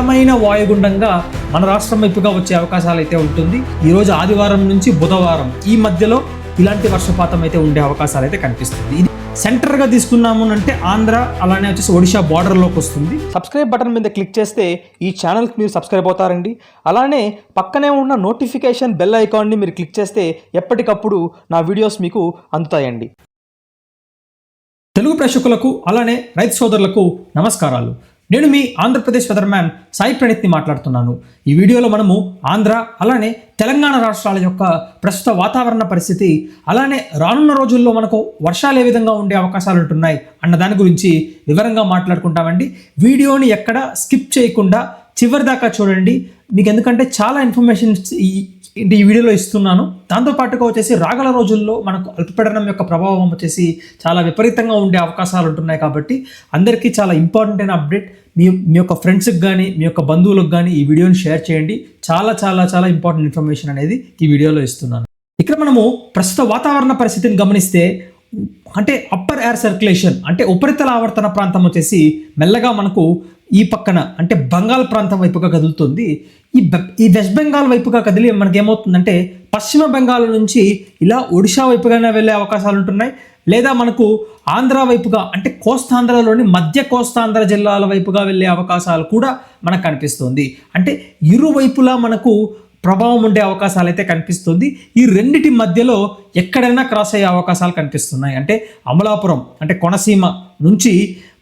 బలమైన వాయుగుండంగా మన రాష్ట్రం వైపుగా వచ్చే అవకాశాలు అయితే ఉంటుంది ఈరోజు ఆదివారం నుంచి బుధవారం ఈ మధ్యలో ఇలాంటి వర్షపాతం అయితే ఉండే అవకాశాలు అయితే కనిపిస్తుంది. ఇది సెంటర్గా తీసుకున్నాము అంటే ఆంధ్ర అలానే వచ్చేసి ఒడిశా బార్డర్లోకి వస్తుంది. సబ్స్క్రైబ్ బటన్ మీద క్లిక్ చేస్తే ఈ ఛానల్కి మీరు సబ్స్క్రైబ్ అవుతారండి. అలానే పక్కనే ఉన్న నోటిఫికేషన్ బెల్ ఐకాన్ని మీరు క్లిక్ చేస్తే ఎప్పటికప్పుడు నా వీడియోస్ మీకు అందుతాయండి. తెలుగు ప్రేక్షకులకు అలానే రైతు సోదరులకు నమస్కారాలు. నేను మీ ఆంధ్రప్రదేశ్ వెదర్మ్యాన్ సాయి ప్రణీత్ని మాట్లాడుతున్నాను. ఈ వీడియోలో మనము ఆంధ్ర అలానే తెలంగాణ రాష్ట్రాల యొక్క ప్రస్తుత వాతావరణ పరిస్థితి అలానే రానున్న రోజుల్లో మనకు వర్షాలు ఏ విధంగా ఉండే అవకాశాలు ఉంటున్నాయి అన్న దాని గురించి వివరంగా మాట్లాడుకుంటామండి. వీడియోని ఎక్కడ స్కిప్ చేయకుండా చివరి దాకా చూడండి. మీకు ఎందుకంటే చాలా ఇన్ఫర్మేషన్ ఈ ఈ వీడియోలో ఇస్తున్నాను. దాంతోపాటుగా వచ్చేసి రాగల రోజుల్లో మనకు అల్పపీడనం యొక్క ప్రభావం వచ్చేసి చాలా విపరీతంగా ఉండే అవకాశాలు ఉంటున్నాయి కాబట్టి అందరికీ చాలా ఇంపార్టెంట్ అయిన అప్డేట్ మీ మీ యొక్క ఫ్రెండ్స్కి కానీ మీ యొక్క బంధువులకు కానీ ఈ వీడియోని షేర్ చేయండి. చాలా చాలా చాలా ఇంపార్టెంట్ ఇన్ఫర్మేషన్ అనేది ఈ వీడియోలో ఇస్తున్నాను. ఇక్కడ మనము ప్రస్తుత వాతావరణ పరిస్థితిని గమనిస్తే అంటే అప్పర్ ఎయిర్ సర్క్యులేషన్ అంటే ఉపరితల ఆవర్తన ప్రాంతం వచ్చేసి మెల్లగా మనకు ఈ పక్కన అంటే బంగాల్ ప్రాంతం వైపుగా కదులుతుంది. ఈ బె- ఈ వెస్ట్ బెంగాల్ వైపుగా కదిలి మనకేమవుతుందంటే పశ్చిమ బెంగాల్ నుంచి ఇలా ఒడిషా వైపుగానే వెళ్ళే అవకాశాలు ఉంటున్నాయి. లేదా మనకు ఆంధ్ర వైపుగా అంటే కోస్తాంధ్రలోని మధ్య కోస్తాంధ్ర జిల్లాల వైపుగా వెళ్ళే అవకాశాలు కూడా మనకు కనిపిస్తుంది. అంటే ఇరువైపులా మనకు ప్రభావం ఉండే అవకాశాలు అయితే కనిపిస్తుంది. ఈ రెండిటి మధ్యలో ఎక్కడైనా క్రాస్ అయ్యే అవకాశాలు కనిపిస్తున్నాయి. అంటే అమలాపురం అంటే కొనసీమ నుంచి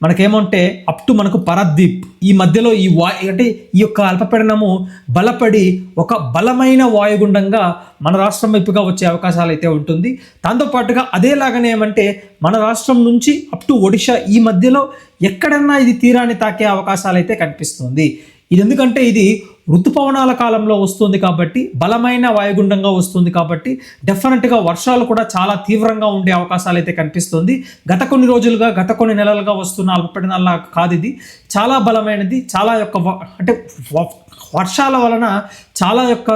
మనకేమంటే అప్ టు మనకు పరద్దీప్ ఈ మధ్యలో ఈ వా అంటే ఈ యొక్క అల్పపీడనము బలపడి ఒక బలమైన వాయుగుండంగా మన రాష్ట్రం వైపుగా వచ్చే అవకాశాలు అయితే ఉంటుంది దాంతోపాటుగా అదేలాగానే ఏమంటే మన రాష్ట్రం నుంచి అప్ టు ఒడిషా ఈ మధ్యలో ఎక్కడన్నా ఇది తీరాన్ని తాకే అవకాశాలు అయితే కనిపిస్తుంది. ఇది ఎందుకంటే ఇది ఋతుపవనాల కాలంలో వస్తుంది కాబట్టి బలమైన వాయుగుండంగా వస్తుంది కాబట్టి డెఫినెట్గా వర్షాలు కూడా చాలా తీవ్రంగా ఉండే అవకాశాలు అయితే కనిపిస్తుంది. గత కొన్ని రోజులుగా గత కొన్ని నెలలుగా వస్తున్న అల్పపీడనాల కాదు ఇది. చాలా బలమైనది చాలా యొక్క అంటే వర్షాల వలన చాలా యొక్క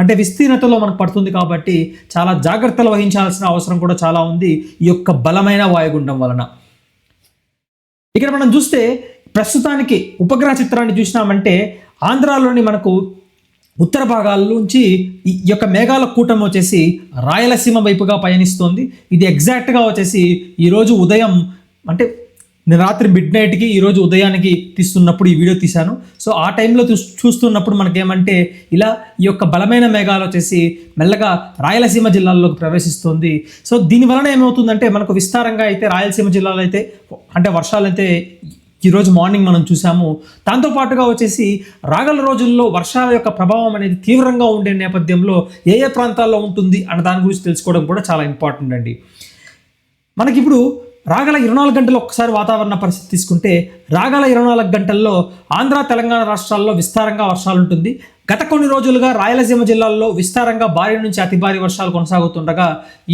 అంటే విస్తీర్ణతలో మనకు పడుతుంది కాబట్టి చాలా జాగ్రత్తలు వహించాల్సిన అవసరం కూడా చాలా ఉంది ఈ యొక్క బలమైన వాయుగుండం వలన. ఇక్కడ మనం చూస్తే ప్రస్తుతానికి ఉపగ్రహ చిత్రాన్ని చూసినామంటే ఆంధ్రాలోని మనకు ఉత్తర భాగాల నుంచి ఈ ఈ యొక్క మేఘాల కూటమి వచ్చేసి రాయలసీమ వైపుగా పయనిస్తోంది. ఇది ఎగ్జాక్ట్గా వచ్చేసి ఈరోజు ఉదయం అంటే నేను రాత్రి మిడ్ నైట్కి ఈరోజు ఉదయానికి తీస్తున్నప్పుడు ఈ వీడియో తీశాను. సో ఆ టైంలో చూ చూస్తున్నప్పుడు మనకేమంటే ఇలా ఈ యొక్క బలమైన మేఘాలు వచ్చేసి మెల్లగా రాయలసీమ జిల్లాల్లోకి ప్రవేశిస్తుంది. సో దీని వలన ఏమవుతుందంటే మనకు విస్తారంగా అయితే రాయలసీమ జిల్లాలో అయితే అంటే వర్షాలు అయితే ఈరోజు మార్నింగ్ మనం చూసాము దాంతోపాటుగా వచ్చేసి రాగల రోజుల్లో వర్షాల యొక్క ప్రభావం అనేది తీవ్రంగా ఉండే నేపథ్యంలో ఏ ఏ ప్రాంతాల్లో ఉంటుంది అన్న దాని గురించి తెలుసుకోవడం కూడా చాలా ఇంపార్టెంట్ అండి. మనకిప్పుడు రాగల ఇరవై నాలుగు గంటలు ఒక్కసారి వాతావరణ పరిస్థితి తీసుకుంటే రాగల ఇరవై నాలుగు గంటల్లో ఆంధ్ర తెలంగాణ రాష్ట్రాల్లో విస్తారంగా వర్షాలు ఉంటుంది. గత కొన్ని రోజులుగా రాయలసీమ జిల్లాల్లో విస్తారంగా భారీ నుంచి అతి భారీ వర్షాలు కొనసాగుతుండగా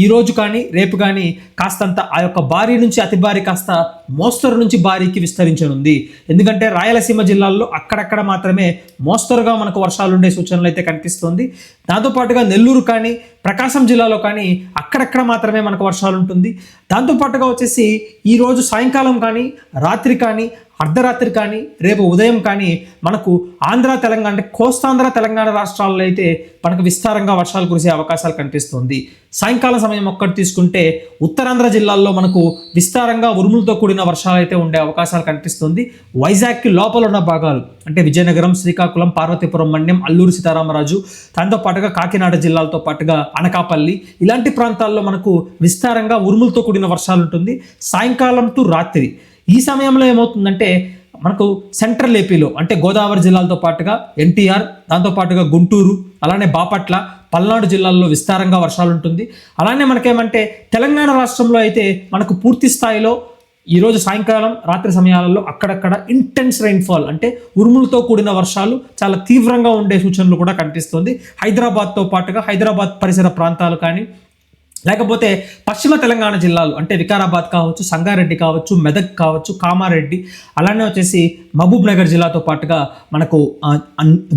ఈ రోజు కానీ రేపు కానీ కాస్తంత ఆ యొక్క భారీ నుంచి అతి భారీ కాస్త మోస్తరు నుంచి భారీకి విస్తరించనుంది. ఎందుకంటే రాయలసీమ జిల్లాల్లో అక్కడక్కడ మాత్రమే మోస్తరుగా మనకు వర్షాలు ఉండే సూచనలు అయితే కనిపిస్తుంది. దాంతోపాటుగా నెల్లూరు కానీ ప్రకాశం జిల్లాలో కానీ అక్కడక్కడ మాత్రమే మనకు వర్షాలు ఉంటుంది. దాంతోపాటుగా వచ్చేసి ఈరోజు సాయంకాలం కానీ రాత్రి కానీ అర్ధరాత్రి కానీ రేపు ఉదయం కానీ మనకు ఆంధ్ర తెలంగాణ అంటే కోస్తాంధ్ర తెలంగాణ రాష్ట్రాల్లో అయితే మనకు విస్తారంగా వర్షాలు కురిసే అవకాశాలు కనిపిస్తుంది. సాయంకాలం సమయం ఒక్కటి తీసుకుంటే ఉత్తరాంధ్ర జిల్లాల్లో మనకు విస్తారంగా ఉరుములతో కూడిన వర్షాలు అయితే ఉండే అవకాశాలు కనిపిస్తుంది. వైజాగ్కి లోపల ఉన్న భాగాలు అంటే విజయనగరం శ్రీకాకుళం పార్వతీపురం మండ్యం అల్లూరు సీతారామరాజు దాంతో పాటుగా కాకినాడ జిల్లాలతో పాటుగా అనకాపల్లి ఇలాంటి ప్రాంతాల్లో మనకు విస్తారంగా ఉరుములతో కూడిన వర్షాలు ఉంటుంది. సాయంకాలం టు రాత్రి ఈ సమయంలో ఏమవుతుందంటే మనకు సెంట్రల్ ఏపీలో అంటే గోదావరి జిల్లాలతో పాటుగా ఎన్టీఆర్ దాంతో పాటుగా గుంటూరు అలానే బాపట్ల పల్నాడు జిల్లాల్లో విస్తారంగా వర్షాలు ఉంటుంది. అలానే మనకేమంటే తెలంగాణ రాష్ట్రంలో అయితే మనకు పూర్తి స్థాయిలో ఈరోజు సాయంకాలం రాత్రి సమయాలలో అక్కడక్కడ ఇంటెన్స్ రైన్ఫాల్ అంటే ఉరుములతో కూడిన వర్షాలు చాలా తీవ్రంగా ఉండే సూచనలు కూడా కనిపిస్తుంది. హైదరాబాద్తో పాటుగా హైదరాబాద్ పరిసర ప్రాంతాలు కానీ లేకపోతే పశ్చిమ తెలంగాణ జిల్లాలు అంటే వికారాబాద్ కావచ్చు సంగారెడ్డి కావచ్చు మెదక్ కావచ్చు కామారెడ్డి అలానే వచ్చేసి మహబూబ్ నగర్ జిల్లాతో పాటుగా మనకు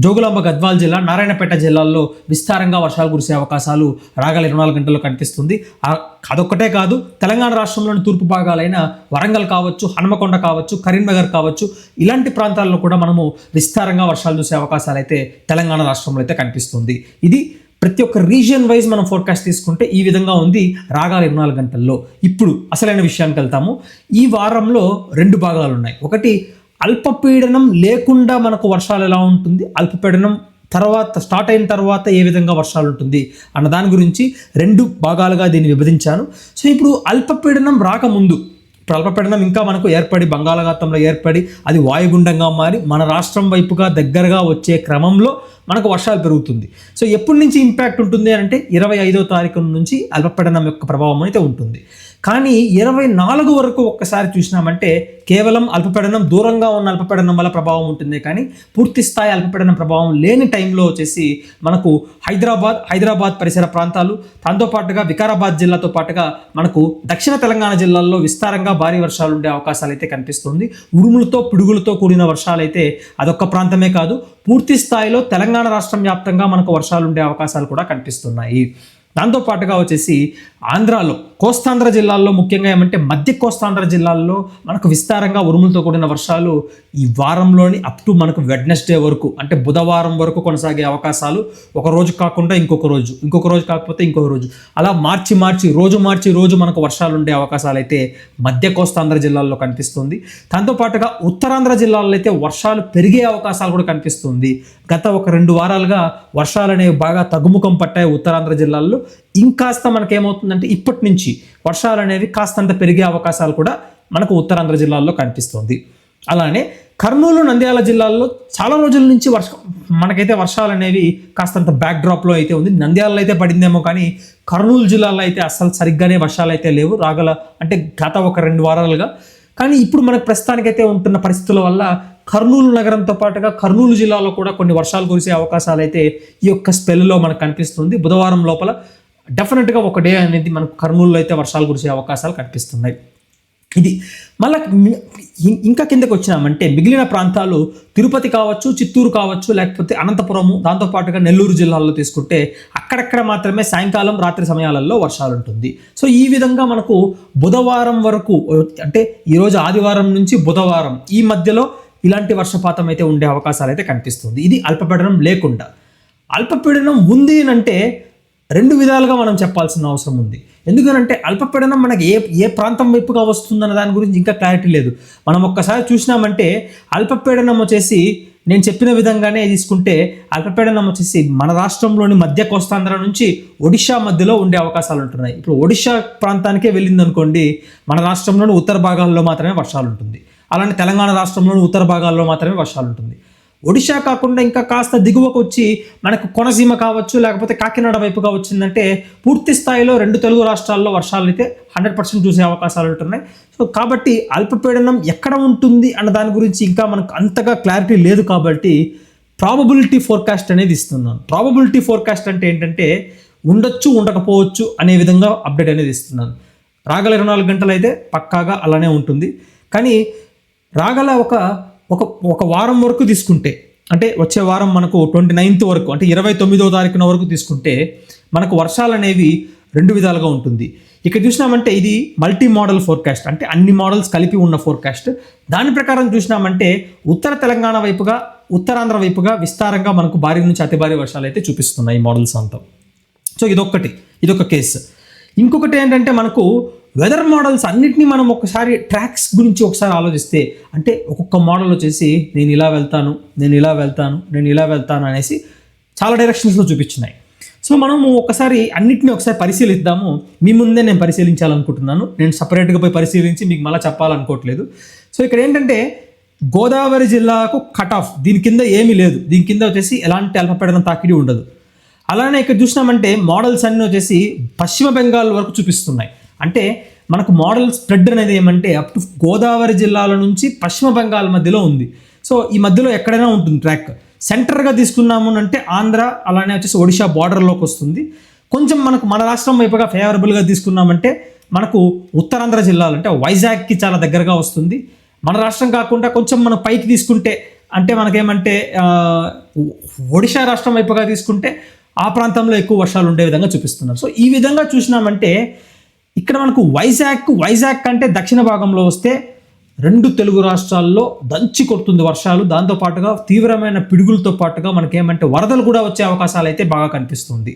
జోగులాంబ గద్వాల్ జిల్లా నారాయణపేట జిల్లాల్లో విస్తారంగా వర్షాలు కురిసే అవకాశాలు రాగల ఇరవై నాలుగు గంటల్లో కనిపిస్తుంది. అదొక్కటే కాదు తెలంగాణ రాష్ట్రంలోని తూర్పు భాగాలైన వరంగల్ కావచ్చు హనుమకొండ కావచ్చు కరీంనగర్ కావచ్చు ఇలాంటి ప్రాంతాల్లో కూడా మనము విస్తారంగా వర్షాలు చూసే అవకాశాలు అయితే తెలంగాణ రాష్ట్రంలో అయితే కనిపిస్తుంది. ఇది ప్రతి ఒక్క రీజియన్ వైజ్ మనం ఫోర్కాస్ట్ తీసుకుంటే ఈ విధంగా ఉంది రాగాల ఇరవై నాలుగు గంటల్లో. ఇప్పుడు అసలైన విషయానికి వెళ్తాము. ఈ వారంలో రెండు భాగాలు ఉన్నాయి. ఒకటి అల్పపీడనం లేకుండా మనకు వర్షాలు ఎలా ఉంటుంది? అల్పపీడనం తర్వాత స్టార్ట్ అయిన తర్వాత ఏ విధంగా వర్షాలు ఉంటుంది? అన్న దాని గురించి రెండు భాగాలుగా దీన్ని విభజించాను. సో ఇప్పుడు అల్పపీడనం రాకముందు అల్పపీడనం ఇంకా మనకు ఏర్పడి బంగాళాఖాతంలో ఏర్పడి అది వాయుగుండంగా మారి మన రాష్ట్రం వైపుగా దగ్గరగా వచ్చే క్రమంలో మనకు వర్షాలు పెరుగుతుంది. సో ఎప్పటి నుంచి ఇంపాక్ట్ ఉంటుంది అంటే ఇరవై ఐదో తారీఖు నుంచి అల్పపీడనం యొక్క ప్రభావం అయితే ఉంటుంది. కానీ ఇరవై నాలుగు వరకు ఒక్కసారి చూసినామంటే కేవలం అల్పపీడనం దూరంగా ఉన్న అల్పపీడనం వల్ల ప్రభావం ఉంటుంది. కానీ పూర్తి స్థాయి అల్పపీడనం ప్రభావం లేని టైంలో వచ్చేసి మనకు హైదరాబాద్ హైదరాబాద్ పరిసర ప్రాంతాలు దాంతోపాటుగా వికారాబాద్ జిల్లాతో పాటుగా మనకు దక్షిణ తెలంగాణ జిల్లాల్లో విస్తారంగా భారీ వర్షాలు ఉండే అవకాశాలు అయితే కనిపిస్తుంది. ఉరుములతో పిడుగులతో కూడిన వర్షాలు అయితే అదొక్క ప్రాంతమే కాదు పూర్తి స్థాయిలో తెలంగాణ రాష్ట్రం వ్యాప్తంగా మనకు వర్షాలు ఉండే అవకాశాలు కూడా కనిపిస్తున్నాయి. దాంతో పాటుగా వచ్చేసి ఆంధ్రాలో కోస్తాంధ్ర జిల్లాల్లో ముఖ్యంగా ఏమంటే మధ్య కోస్తాంధ్ర జిల్లాల్లో మనకు విస్తారంగా ఉరుములతో కూడిన వర్షాలు ఈ వారంలోని అప్ టు మనకు వెడ్నెస్డే వరకు అంటే బుధవారం వరకు కొనసాగే అవకాశాలు ఒక రోజు కాకుండా ఇంకొక రోజు ఇంకొక రోజు కాకపోతే ఇంకొక రోజు. అలా మార్చి మార్చి రోజు మార్చి రోజు మనకు వర్షాలు ఉండే అవకాశాలు అయితే మధ్య కోస్తాంధ్ర జిల్లాల్లో కనిపిస్తుంది. దాంతోపాటుగా ఉత్తరాంధ్ర జిల్లాల్లో అయితే వర్షాలు పెరిగే అవకాశాలు కూడా కనిపిస్తుంది. గత ఒక రెండు వారాలుగా వర్షాలు అనేవి బాగా తగ్గుముఖం పట్టాయి ఉత్తరాంధ్ర జిల్లాల్లో. ఇంకాస్త మనకేమవుతుందంటే ఇప్పటి నుంచి వర్షాలు అనేవి కాస్తంత పెరిగే అవకాశాలు కూడా మనకు ఉత్తరాంధ్ర జిల్లాల్లో కనిపిస్తుంది. అలానే కర్నూలు నంద్యాల జిల్లాల్లో చాలా రోజుల నుంచి వర్ష మనకైతే వర్షాలు అనేవి కాస్తంత బ్యాక్ డ్రాప్లో అయితే ఉంది. నంద్యాలలో అయితే పడిందేమో కానీ కర్నూలు జిల్లాలో అయితే అస్సలు సరిగ్గానే వర్షాలు అయితే లేవు. రాగల అంటే గత ఒక రెండు వారాలుగా. కానీ ఇప్పుడు మనకు ప్రస్తుతానికైతే ఉంటున్న పరిస్థితుల వల్ల కర్నూలు నగరంతో పాటుగా కర్నూలు జిల్లాలో కూడా కొన్ని వర్షాలు కురిసే అవకాశాలు అయితే ఈ యొక్క స్పెల్లో మనకు కనిపిస్తుంది. బుధవారం లోపల డెఫినెట్గా ఒక డే అనేది మనకు కర్నూలులో అయితే వర్షాలు కురిసే అవకాశాలు కనిపిస్తున్నాయి. ఇది మళ్ళీ ఇంకా కిందకి వచ్చినామంటే మిగిలిన ప్రాంతాలు తిరుపతి కావచ్చు చిత్తూరు కావచ్చు లేకపోతే అనంతపురము దాంతోపాటుగా నెల్లూరు జిల్లాల్లో తీసుకుంటే అక్కడక్కడ మాత్రమే సాయంకాలం రాత్రి సమయాలలో వర్షాలు ఉంటుంది. సో ఈ విధంగా మనకు బుధవారం వరకు అంటే ఈరోజు ఆదివారం నుంచి బుధవారం ఈ మధ్యలో ఇలాంటి వర్షపాతం అయితే ఉండే అవకాశాలు అయితే కనిపిస్తుంది. ఇది అల్పపీడనం లేకుండా. అల్పపీడనం ఉంది అంటే రెండు విధాలుగా మనం చెప్పాల్సిన అవసరం ఉంది. ఎందుకనంటే అల్పపీడనం మనకి ఏ ఏ ప్రాంతం వైపుగా వస్తుందన్న దాని గురించి ఇంకా క్లారిటీ లేదు. మనం ఒక్కసారి చూసినామంటే అల్పపీడనం వచ్చేసి నేను చెప్పిన విధంగానే తీసుకుంటే అల్పపీడనం వచ్చేసి మన రాష్ట్రంలోని మధ్య కోస్తాంధ్ర నుంచి ఒడిషా మధ్యలో ఉండే అవకాశాలు ఉంటున్నాయి. ఇప్పుడు ఒడిషా ప్రాంతానికే వెళ్ళింది అనుకోండి మన రాష్ట్రంలోని ఉత్తర భాగాల్లో మాత్రమే వర్షాలు ఉంటుంది. అలానే తెలంగాణ రాష్ట్రంలోని ఉత్తర భాగాల్లో మాత్రమే వర్షాలు ఉంటుంది. ఒడిషా కాకుండా ఇంకా కాస్త దిగువకు వచ్చి మనకు కొనసీమ కావచ్చు లేకపోతే కాకినాడ వైపుగా వచ్చిందంటే పూర్తి స్థాయిలో రెండు తెలుగు రాష్ట్రాల్లో వర్షాలు అయితే హండ్రెడ్ పర్సెంట్ చూసే అవకాశాలు ఉంటున్నాయి. సో కాబట్టి అల్పపీడనం ఎక్కడ ఉంటుంది అన్న దాని గురించి ఇంకా మనకు అంతగా క్లారిటీ లేదు కాబట్టి ప్రాబబిలిటీ ఫోర్కాస్ట్ అనేది ఇస్తున్నాను. ప్రాబబిలిటీ ఫోర్కాస్ట్ అంటే ఏంటంటే ఉండొచ్చు ఉండకపోవచ్చు అనే విధంగా అప్డేట్ అనేది ఇస్తున్నాను. రాగల ఇరవై నాలుగు గంటలు అయితే పక్కాగా అలానే ఉంటుంది. కానీ రాగల ఒక ఒక ఒక వారం వరకు తీసుకుంటే అంటే వచ్చే వారం మనకు ట్వంటీ నైన్త్ వరకు అంటే ఇరవై తొమ్మిదో తారీఖున వరకు తీసుకుంటే మనకు వర్షాలు అనేవి రెండు విధాలుగా ఉంటుంది. ఇక్కడ చూసినామంటే ఇది మల్టీ మోడల్ ఫోర్కాస్ట్ అంటే అన్ని మోడల్స్ కలిపి ఉన్న ఫోర్కాస్ట్. దాని ప్రకారం చూసినామంటే ఉత్తర తెలంగాణ వైపుగా ఉత్తరాంధ్ర వైపుగా విస్తారంగా మనకు భారీ నుంచి అతి భారీ వర్షాలు అయితే చూపిస్తున్నాయి ఈ మోడల్స్ అంతా. సో ఇదొక్కటి ఇదొక కేసు. ఇంకొకటి ఏంటంటే మనకు వెదర్ మోడల్స్ అన్నిటినీ మనం ఒకసారి ట్రాక్స్ గురించి ఒకసారి ఆలోచిస్తే అంటే ఒక్కొక్క మోడల్ వచ్చేసి నేను ఇలా వెళ్తాను నేను ఇలా వెళ్తాను నేను ఇలా వెళ్తాను అనేసి చాలా డైరెక్షన్స్లో చూపించినాయి. సో మనము ఒకసారి అన్నిటిని ఒకసారి పరిశీలిద్దాము. మీ ముందే నేను పరిశీలించాలనుకుంటున్నాను. నేను సపరేట్గా పోయి పరిశీలించి మీకు మళ్ళీ చెప్పాలనుకోవట్లేదు. సో ఇక్కడ ఏంటంటే గోదావరి జిల్లాకు కట్ ఆఫ్ దీని కింద ఏమీ లేదు. దీని కింద వచ్చేసి ఎలాంటి అల్పపీడనం తాకిడి ఉండదు. అలానే ఇక్కడ చూసినామంటే మోడల్స్ అన్నీ వచ్చేసి పశ్చిమ బెంగాల్ వరకు చూపిస్తున్నాయి. అంటే మనకు మోడల్ స్ప్రెడ్ అనేది ఏమంటే అప్ టు గోదావరి జిల్లాల నుంచి పశ్చిమ బెంగాల్ మధ్యలో ఉంది. సో ఈ మధ్యలో ఎక్కడైనా ఉంటుంది ట్రాక్ సెంటర్గా తీసుకున్నాము అంటే ఆంధ్ర అలానే వచ్చేసి ఒడిషా బార్డర్లోకి వస్తుంది. కొంచెం మనకు మన రాష్ట్రం వైపుగా ఫేవరబుల్గా తీసుకున్నామంటే మనకు ఉత్తరాంధ్ర జిల్లాలు అంటే వైజాగ్కి చాలా దగ్గరగా వస్తుంది. మన రాష్ట్రం కాకుండా కొంచెం మనం పైకి తీసుకుంటే అంటే మనకేమంటే ఒడిషా రాష్ట్రం వైపుగా తీసుకుంటే ఆ ప్రాంతంలో ఎక్కువ వర్షాలు ఉండే విధంగా చూపిస్తున్నారు. సో ఈ విధంగా చూసినామంటే ఇక్కడ మనకు వైజాగ్ వైజాగ్ కంటే దక్షిణ భాగంలో వస్తే రెండు తెలుగు రాష్ట్రాల్లో దంచి కొడుతుంది వర్షాలు. దాంతో పాటుగా తీవ్రమైన పిడుగులతో పాటుగా మనకేమంటే వరదలు కూడా వచ్చే అవకాశాలు అయితే బాగా కనిపిస్తుంది.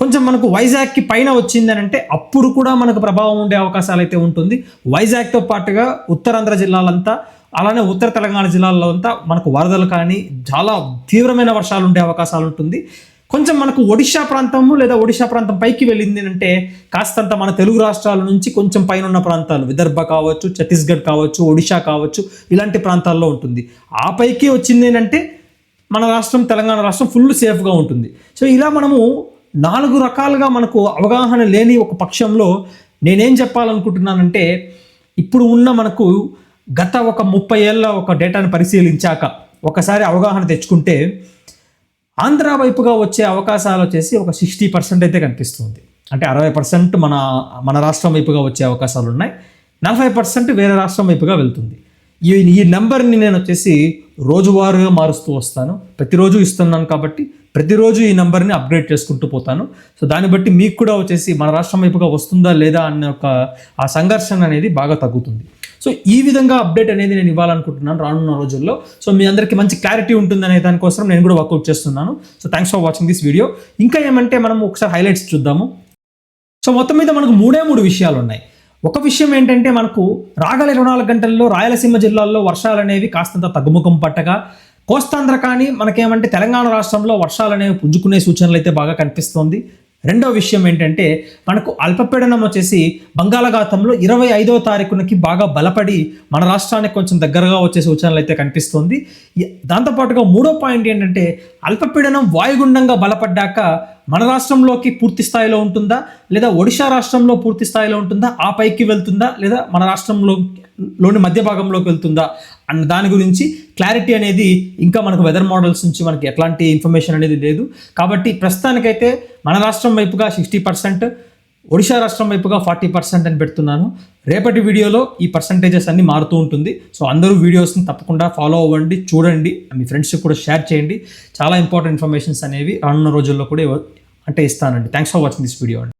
కొంచెం మనకు వైజాగ్కి పైన వచ్చిందనంటే అప్పుడు కూడా మనకు ప్రభావం ఉండే అవకాశాలు అయితే ఉంటుంది. వైజాగ్తో పాటుగా ఉత్తరాంధ్ర జిల్లాలంతా అలానే ఉత్తర తెలంగాణ జిల్లాలో అంతా మనకు వరదలు కానీ చాలా తీవ్రమైన వర్షాలు ఉండే అవకాశాలు ఉంటుంది. కొంచెం మనకు ఒడిషా ప్రాంతము లేదా ఒడిషా ప్రాంతం పైకి వెళ్ళింది అంటే కాస్తంత మన తెలుగు రాష్ట్రాల నుంచి కొంచెం పైన ఉన్న ప్రాంతాలు. విదర్భ కావచ్చు ఛత్తీస్గఢ్ కావచ్చు ఒడిషా కావచ్చు ఇలాంటి ప్రాంతాల్లో ఉంటుంది. ఆ పైకి వచ్చింది ఏంటంటే మన రాష్ట్రం తెలంగాణ రాష్ట్రం ఫుల్ సేఫ్గా ఉంటుంది. సో ఇలా మనము నాలుగు రకాలుగా మనకు అవగాహన లేని ఒక పక్షంలో నేనేం చెప్పాలనుకుంటున్నానంటే ఇప్పుడు ఉన్న మనకు గత ఒక ముప్పై ఏళ్ళ ఒక డేటాను పరిశీలించాక ఒకసారి అవగాహన తెచ్చుకుంటే ఆంధ్ర వైపుగా వచ్చే అవకాశాలు వచ్చేసి ఒక సిక్స్టీ పర్సెంట్ అయితే కనిపిస్తుంది. అంటే అరవై పర్సెంట్ మన మన రాష్ట్రం వైపుగా వచ్చే అవకాశాలు ఉన్నాయి. నలభై పర్సెంట్ వేరే రాష్ట్రం వైపుగా వెళ్తుంది. ఈ ఈ నెంబర్ని నేను వచ్చేసి రోజువారీగా మారుస్తూ వస్తాను. ప్రతిరోజు ఇస్తున్నాను కాబట్టి ప్రతిరోజు ఈ నెంబర్ని అప్గ్రేడ్ చేసుకుంటూ పోతాను. సో దాన్ని బట్టి మీకు కూడా వచ్చేసి మన రాష్ట్రం వైపుగా వస్తుందా లేదా అనే ఒక ఆ సంఘర్షణ అనేది బాగా తగ్గుతుంది. సో ఈ విధంగా అప్డేట్ అనేది నేను ఇవ్వాలనుకుంటున్నాను రానున్న రోజుల్లో. సో మీ అందరికీ మంచి క్లారిటీ ఉంటుందనే దానికోసం నేను కూడా వర్కౌట్ చేస్తున్నాను. So thanks for watching this video ఇంకా ఏమంటే మనం ఒకసారి హైలైట్స్ చూద్దాము. సో మొత్తం మీద మనకు మూడే మూడు విషయాలు ఉన్నాయి ఒక విషయం ఏంటంటే మనకు రాగల ఇరవై నాలుగు గంటల్లో రాయలసీమ జిల్లాల్లో వర్షాలు అనేవి కాస్తంత తగ్గుముఖం పట్టగా కోస్తాంధ్ర కానీ మనకేమంటే తెలంగాణ రాష్ట్రంలో వర్షాలు అనేవి పుంజుకునే సూచనలు అయితే బాగా కనిపిస్తోంది. రెండో విషయం ఏంటంటే మనకు అల్పపీడనం వచ్చేసి బంగాళాఖాతంలో ఇరవై ఐదో తారీఖునకి బాగా బలపడి మన రాష్ట్రానికి కొంచెం దగ్గరగా వచ్చే సూచనలు అయితే కనిపిస్తోంది. దాంతోపాటుగా మూడో పాయింట్ ఏంటంటే అల్పపీడనం వాయుగుండంగా బలపడ్డాక మన రాష్ట్రంలోకి పూర్తి స్థాయిలో ఉంటుందా? లేదా ఒడిశా రాష్ట్రంలో పూర్తి స్థాయిలో ఉంటుందా? ఆ పైకి వెళ్తుందా? లేదా మన రాష్ట్రంలో లోని మధ్య భాగంలోకి వెళ్తుందా అన్న దాని గురించి క్లారిటీ అనేది ఇంకా మనకు వెదర్ మోడల్స్ నుంచి మనకి ఎట్లాంటి ఇన్ఫర్మేషన్ అనేది లేదు. కాబట్టి ప్రస్తుతానికైతే మన రాష్ట్రం వైపుగా సిక్స్టీ పర్సెంట్ ఒడిశా రాష్ట్రం వైపుగా ఫార్టీ పర్సెంట్ అని పెడుతున్నాను. రేపటి వీడియోలో ఈ పర్సంటేజెస్ అన్ని మారుతూ ఉంటుంది. సో అందరూ వీడియోస్ని తప్పకుండా ఫాలో అవ్వండి చూడండి మీ ఫ్రెండ్స్కి కూడా షేర్ చేయండి. చాలా ఇంపార్టెంట్ ఇన్ఫర్మేషన్స్ అనేవి రానున్న రోజుల్లో కూడా అంటే ఇస్తానండి. Thanks for watching this video అండి.